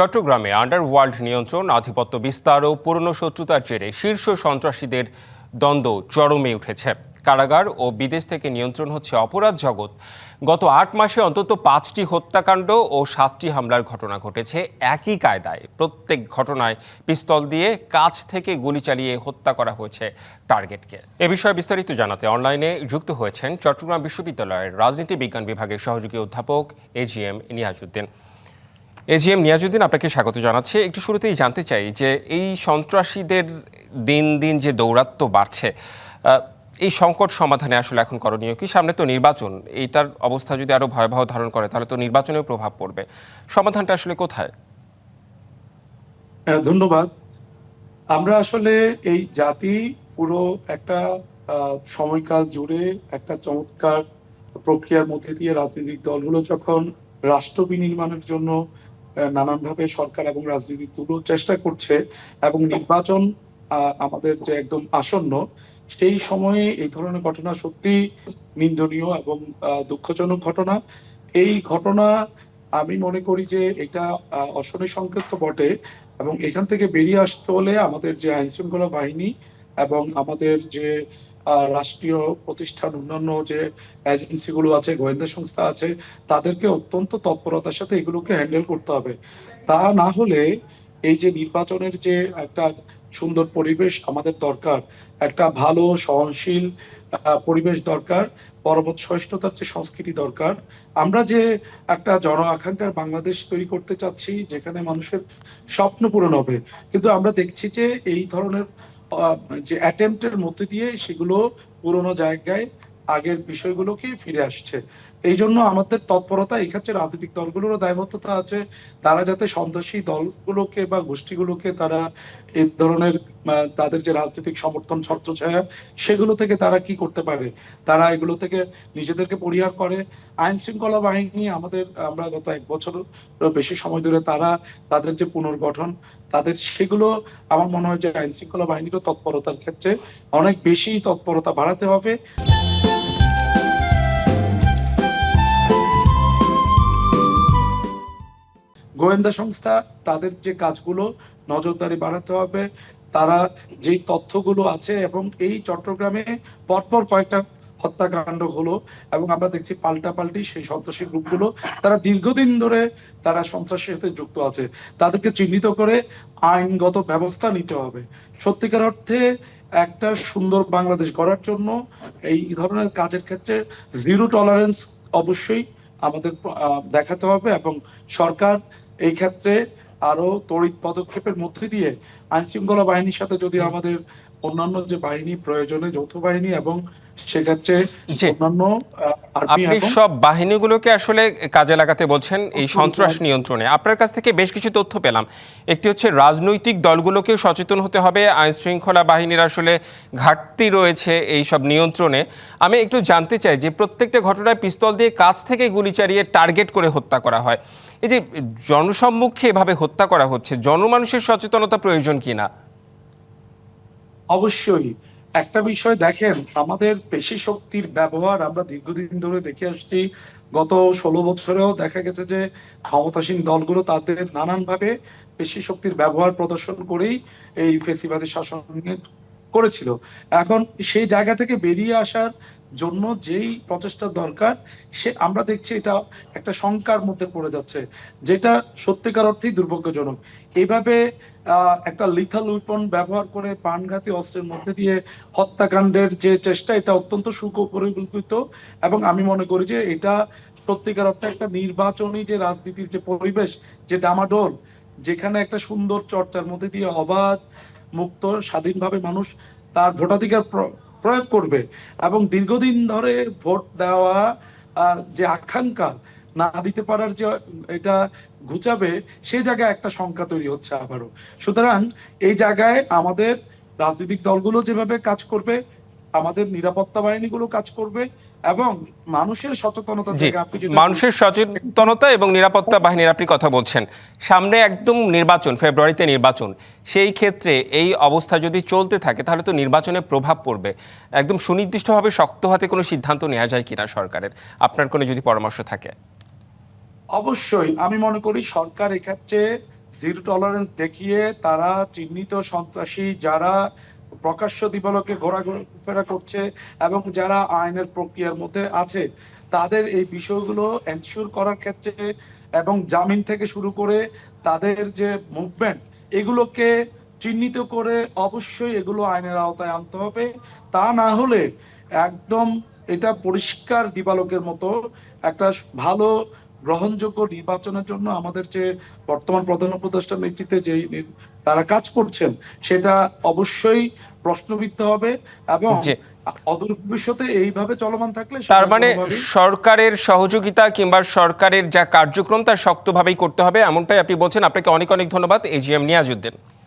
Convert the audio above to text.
চট্টগ্রামে আন্ডারওয়ার্ল্ড নিয়ন্ত্রণ, আধিপত্য বিস্তার ও পুরনো শত্রুতার জেরে শীর্ষ সন্ত্রাসীদের দ্বন্দ্ব চরমে উঠেছে। কারাগার ও বিদেশ থেকে নিয়ন্ত্রণ হচ্ছে অপরাধ জগৎ। গত আট মাসে অন্তত পাঁচটি হত্যাকাণ্ড ও সাতটি হামলার ঘটনা ঘটেছে একই কায়দায়। প্রত্যেক ঘটনায় পিস্তল দিয়ে কাছ থেকে গুলি চালিয়ে হত্যা করা হয়েছে টার্গেটকে। এ বিষয়ে বিস্তারিত জানাতে অনলাইনে যুক্ত হয়েছেন চট্টগ্রাম বিশ্ববিদ্যালয়ের রাজনীতি বিজ্ঞান বিভাগের সহযোগী অধ্যাপক এজিএম নিয়াজউদ্দিন। এজিএম নিয়াজুদ্দিন আপনাকে স্বাগত জানাচ্ছি। একটু শুরুতেই জানতে চাই যে এই সন্ত্রাসীদের দিন দিন যে দৌরাত্ম্য বাড়ছে এই সংকট সমাধানে আসলে এখন করণীয় কি? সামনে তো নির্বাচন এইটার অবস্থা যদি আরও ভয়াবহ ধারণ করে তাহলে তো নির্বাচনেও প্রভাব পড়বে। সমাধানটা আসলে কোথায়? হ্যাঁ, ধন্যবাদ। আমরা আসলে এই জাতি পুরো একটা সময়কাল জুড়ে একটা চমৎকার প্রক্রিয়ার মধ্যে দিয়ে রাজনৈতিক দলগুলো যখন রাষ্ট্র বিনির্মাণের জন্য নানানভাবে সরকার এবং রাজনীতি দলগুলো চেষ্টা করছে এবং নির্বাচন আমাদের যে একদম আসন্ন, সেই সময়ে এই ধরনের ঘটনা সত্যি নিন্দনীয় এবং দুঃখজনক ঘটনা। এই ঘটনা আমি মনে করি যে এটা অশনি সংকেত বটে এবং এখান থেকে বেরিয়ে আসতে হলে আমাদের যে আইন শৃঙ্খলা বাহিনী এবং আমাদের যে রাষ্ট্রীয় প্রতিষ্ঠান অন্যান্য যে এজেন্সিগুলো আছে, গোয়েন্দা সংস্থা আছে, তাদেরকে অত্যন্ত তৎপরতার সাথে এগুলোকে হ্যান্ডেল করতে হবে। তা না হলে এই যে নির্বাচনের যে একটা সুন্দর পরিবেশ আমাদের দরকার, একটা ভালো, সহনশীল পরিবেশ দরকার, পরবর্তী সহিষ্ণুতার যে সংস্কৃতি দরকার, আমরা যে একটা জন আকাঙ্ক্ষার বাংলাদেশ তৈরি করতে চাচ্ছি, যেখানে মানুষের স্বপ্ন পূরণ হবে, কিন্তু আমরা দেখছি যে এই ধরনের যে অ্যাটেম্পটের মধ্যে দিয়ে সেগুলো পুরনো জায়গায় আগের বিষয়গুলোকে ফিরে আসছে। এই জন্য আমাদের তৎপরতা এই ক্ষেত্রে রাজনৈতিক দলগুলোরও দায়বদ্ধতা আছে। তারা যাতে সন্ত্রাসী দলগুলোকে বা গোষ্ঠীগুলোকে তারা এই ধরনের তাদের যে রাজনৈতিক সমর্থন, ছত্রছায়া, সেগুলো থেকে তারা কি করতে পারে? তারা এগুলো থেকে নিজেদেরকে পরিহার করে। আইন শৃঙ্খলা বাহিনী আমাদের, আমরা গত এক বছর বেশি সময় ধরে তারা তাদের যে পুনর্গঠন, তাদের সেগুলো আমার মনে হয় যে আইন শৃঙ্খলা বাহিনীরও তৎপরতার ক্ষেত্রে অনেক বেশি তৎপরতা বাড়াতে হবে। গোয়েন্দা সংস্থা, তাদের যে কাজগুলো নজরদারি বাড়াতে হবে, তারা যেই তথ্যগুলো আছে এবং এই চট্টগ্রামে পরপর কয়েকটা হত্যাকাণ্ড হলো এবং আমরা দেখছি পাল্টাপাল্টি সেই সন্ত্রাসী গ্রুপগুলো, তারা দীর্ঘদিন ধরে তারা সন্ত্রাসের সাথে যুক্ত আছে। তাদেরকে চিহ্নিত করে আইনগত ব্যবস্থা নিতে হবে। সত্যিকার অর্থে একটা সুন্দর বাংলাদেশ গড়ার জন্য এই ধরনের কাজের ক্ষেত্রে জিরো টলারেন্স অবশ্যই আমাদের দেখাতে হবে এবং সরকার এই ক্ষেত্রে আরও তড়িৎ পদক্ষেপের মধ্যে দিয়ে আইনশৃঙ্খলা বাহিনীর সাথে যদি আমাদের অন্যান্য যে বাহিনী প্রয়োজনে যৌথ বাহিনী এবং সেক্ষেত্রে। অন্যান্য আপনি সব বাহিনীগুলোকে আসলে কাজে লাগাতে বলছেন এই সন্ত্রাস নিয়ন্ত্রণে। আপনার কাছ থেকে বেশ কিছু তথ্য পেলাম। একটি হচ্ছে রাজনৈতিক দলগুলোকে সচেতন হতে হবে। আইন শৃঙ্খলা বাহিনীর আসলে ঘাটতি রয়েছে এই সব নিয়ন্ত্রণে। আমি একটু জানতে চাই যে প্রত্যেকটা ঘটনায় পিস্তল দিয়ে কাছ থেকে গুলি চালিয়ে টার্গেট করে হত্যা করা হয়। এই যে জনসম্মুখে এভাবে হত্যা করা হচ্ছে জনমানুষের সচেতনতা প্রয়োজন কিনা? অবশ্যই। একটা বিষয় দেখেন, আমাদের পেশি শক্তির ব্যবহার আমরা দীর্ঘদিন ধরে দেখে আসছি। গত ষোলো বছরেও দেখা গেছে যে ক্ষমতাসীন দলগুলো তাদের নানানভাবে পেশি শক্তির ব্যবহার প্রদর্শন করেই এই ফেসিবাদী শাসন করেছিল। এখন সেই জায়গা থেকে বেরিয়ে আসার জন্য যেই প্রচেষ্টা দরকার সে আমরা দেখছি এটা একটা শঙ্কার মধ্যে পড়ে যাচ্ছে যেটা সত্যিকার অর্থেই দুর্ভাগ্যজনক। এইভাবে আহ, একটা লিথাল উইপন ব্যবহার করে প্রাণঘাতী অস্ত্রের মধ্যে দিয়ে হত্যাকাণ্ডের যে চেষ্টা এটা অত্যন্ত সুপরিকল্পিত এবং আমি মনে করি যে এটা সত্যিকার অর্থে একটা নির্বাচনী যে রাজনীতির যে পরিবেশ যে ডামাডোল যেখানে একটা সুন্দর চর্চার মধ্যে দিয়ে অবাধ মুক্ত, স্বাধীনভাবে মানুষ তার ভোটাধিকার প্র- প্রয়োগ করবে এবং দীর্ঘদিন ধরে ভোট দেওয়া যে আকাঙ্ক্ষা না দিতে পারার যে, এটা ঘুচাবে সেই জায়গায় একটা সংখ্যা তৈরি হচ্ছে আবারও। সুতরাং এই জায়গায় আমাদের রাজনৈতিক দলগুলো যেভাবে কাজ করবে আমাদের নিরাপত্তা বাহিনীগুলো কাজ করবে এবং মানুষের সচেতনতা জি থেকে আপনি মানুষের সচেতনতা এবং নিরাপত্তা বাহিনীর আপনি কথা বলছেন। সামনে একদম নির্বাচন ফেব্রুয়ারিতে নির্বাচন। সেই ক্ষেত্রে এই অবস্থা যদি চলতে থাকে তাহলে তো নির্বাচনে প্রভাব পড়বে। একদম সুনির্দিষ্টভাবে শক্ত হাতে কোনো সিদ্ধান্ত নেওয়া যায় কিনা সরকারের? আপনার কোনো যদি পরামর্শ থাকে। অবশ্যই। আমি মনে করি সরকার এক্ষেত্রে জিরো টলারেন্স দেখিয়ে তারা চিহ্নিত সন্ত্রাসী যারা প্রকাশ্য দিবালোকে ঘোরাফেরা করছে এবং যারা আইনের প্রক্রিয়ার মধ্যে আছে, তাদের এই বিষয়গুলো এনশিওর করার ক্ষেত্রে এবং জামিন থেকে শুরু করে তাদের যে মুভমেন্ট এগুলোকে চিহ্নিত করে অবশ্যই এগুলো আইনের আওতায় আনতে হবে। তা না হলে একদম এটা পরিষ্কার দিবালোকের মতো একটা ভালো গ্রহণযোগ্য নির্বাচনের জন্য আমাদের যে বর্তমান প্রধান উপদেষ্টা নেতৃত্বে যে তারা কাজ করছেন সেটা অবশ্যই প্রশ্নবিদ্ধ হবে এবং। অদূর ভবিষ্যতে এইভাবে চলমান থাকলে তার মানে সরকারের সহযোগিতা কিংবা সরকারের যা কার্যক্রম তা শক্তভাবেই করতে হবে এমনটাই আপনি বলছেন আপনাকে অনেক অনেক ধন্যবাদ এজিএম নিয়াজউদ্দিন